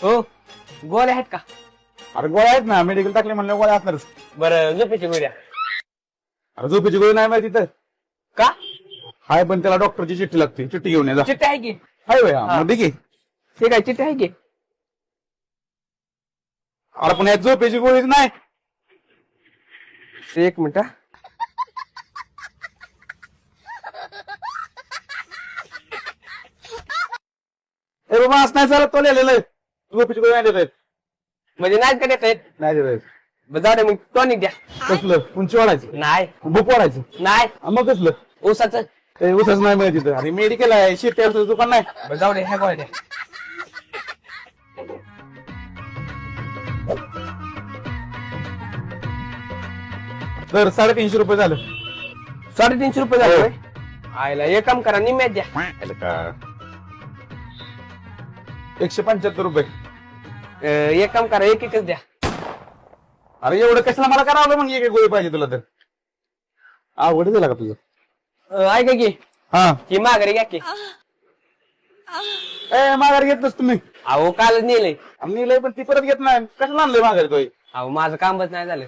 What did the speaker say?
हो गोळ्या आहेत का? अरे गोळ्या आहेत ना मेडिकल टाकले म्हणलं गोळ्या असणारच. बरं झोपेची गोळ्या अरे झोपेची गोळी नाही माहिती तर. का? हाय पण त्याला डॉक्टरची चिठ्ठी लागते. चिठ्ठी घेऊन ये जा. चिठ्ठी आहे की? हाय हा. मध्ये घे ठीक आहे चिठ्ठी आहे की? अरे पण यात झोपेची गोळीच नाही. एक मिनिट हा. ए बाबा असं नाही चालत तो लिहिलेलं आहे. झोपेची गोळी नाही देत आहेत. म्हणजे नाही का देता येत नाही देत आहेत. बरं, जाऊ दे मग टॉनिक द्या. कसलं? उंची वाढायचं? नाही. भूक वाढायचं? नाही. हा, मग कसलं? ऊसाचं. ते उसच नाही माहिती तिथं अरे मेडिकल आहे. शेती दुकान नाही. बरं, जाऊ दे ह्या गोळ्या द्या. तर साडेतीनशे रुपये झालं. साडेतीनशे रुपये झाले होय? आयला एक काम करा निम्यात द्या. का? एकशे पंच्याहत्तर रुपये. अं, एक काम करा एक एकच द्या. अरे एवढं कशाला मला करावं मग एक एक गोळी पाहिजे तुला तर? आवड झाला का तुझं? अं, ऐका की. हा. ही माघारी घ्या की. ए माघार घेत नस तुम्ही अहो काल नेलंय. आम्ही लय पण ती परत घेत नाही. कशाला आणलंय माघारी तो अहो माझं कामच नाही झालं.